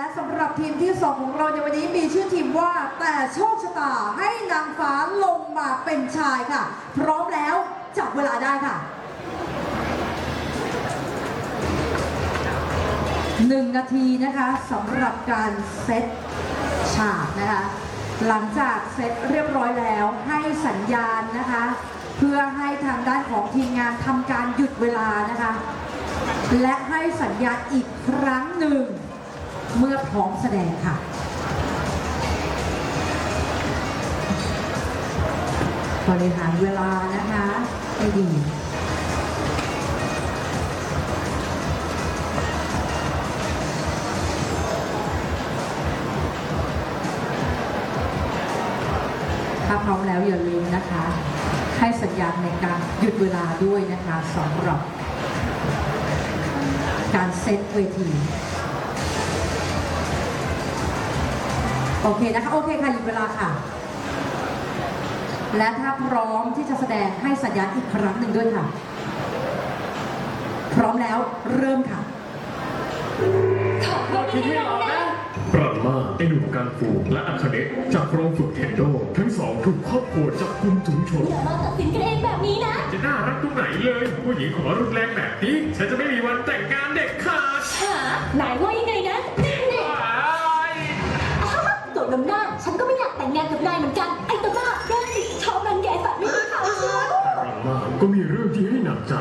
และสำหรับทีมที่สองของเราในวันนี้มีชื่อทีมว่าแต่โชคชะตาให้นางฟ้าลงมาเป็นชายค่ะ พร้อมแล้วจับเวลาได้ค่ะหนึ่งนาทีนะคะสำหรับการเซตฉากนะคะ หลังจากเซตเรียบร้อยแล้วให้สัญญาณนะคะ เพื่อให้ทางด้านของทีมงานทำการหยุดเวลานะคะ และให้สัญญาณอีกครั้งหนึ่ง เมื่อพร้อมแสดงค่ะ บริหารเวลานะคะให้ดีถ้าพร้อมแล้วอย่าลืมนะคะ ให้สัญญาณในการหยุดเวลาด้วยนะคะสำหรับการเซตเวที โอเคนะคะ โอเคค่ะหยุดเวลาค่ะ และถ้าพร้อมที่จะแสดงให้สัญญาณอีกครั้งหนึ่งด้วยค่ะ พร้อมแล้วเริ่มค่ะทีที่เรานะปรามาไอหนุ่มการฟูและอาคาเนะจากโรงฝึกเทนโด ทั้งสองถูกครอบครัวจับกุมถุงชนอย่ามาตัดสินกันเองแบบนี้นะ จะน่ารักตรงไหนเลย ผู้หญิงขอรุนแรงแบบนี้ ฉันจะไม่มีวันแต่งงานเด็กขาดหาไหนว่ายังไงงานกับนายเหมือนกัน ไอ้ตะบ้าเรื่องสิชอบรังแกสัตว์ไม่มีเขาเชื่อปรามาก็มีเรื่องที่ให้หนักใจ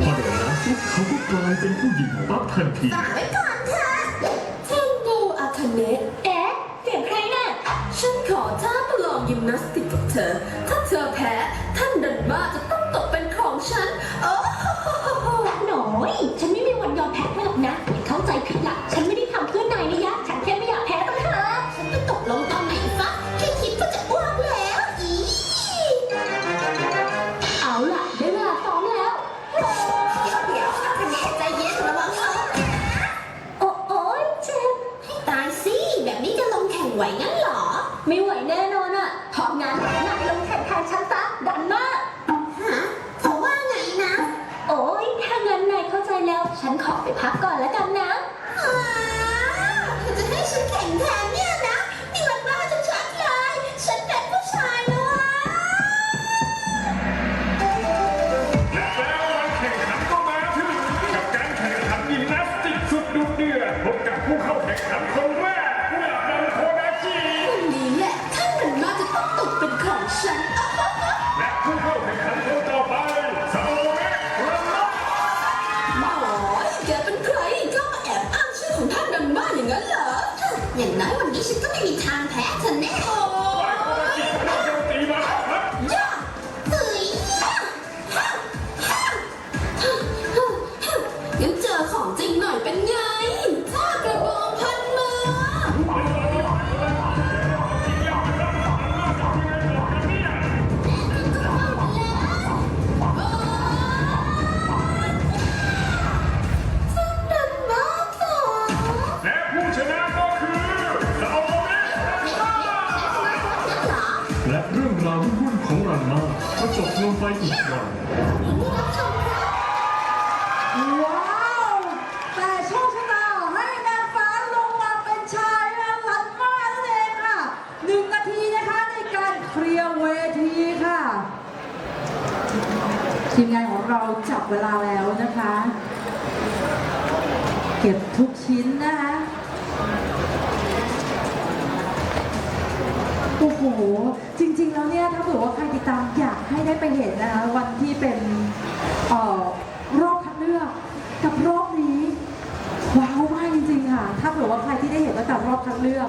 พอเดี๋ยวนะปุ๊บเขาก็กลายเป็นผู้หญิงปั๊บทันทีไว้ก่อนเถอะเทนโดอาคาเนะเอ๊ะเสียงใครน่ะฉันขอท้าประลองยิมนาสติกกับเธอถ้าเธอ ไม่ไหวแน่นอนอะเพราะงั้นนายลงแข่งแทนฉันซะดันมาก ฮะเธอว่าไงนะ โอ้ยถ้างั้นนายเข้าใจแล้ว ฉันขอไปพักก่อนแล้วกันนะางแพ้เธอแน่โอ้ฝ่ายโคนาจิเริ่มโจมตีมาแล้วครับย่าเฮ้ยย่าฮ่าฮ่าฮ่าฮ่าฮ่างั้นเจอของจริงหน่อยเป็นไงท่ากระบองพันมือท่านดันบ้าต่อและผู้ชนะก็ งมาก็จบลงไปอีกครั้งว้าว แต่โชคชะตาให้นางฟ้าลงมาเป็นชายและหลันมากนั่นเองค่ะหนึ่งนาทีนะคะในการเคลียร์เวทีค่ะ ทีมงานของเราจับเวลาแล้วนะคะ เก็บทุกชิ้น โอ้โห จริง ๆ แล้วเนี่ยถ้าเผื่อว่าใครติดตามอยากให้ได้ไปเห็นนะคะวันที่เป็นเอ่อรอบคัดเลือกกับรอบนี้ ว้าวมากจริง ๆ ค่ะ ถ้าเผื่อว่าใครที่ได้เห็นตั้งแต่รอบคัดเลือก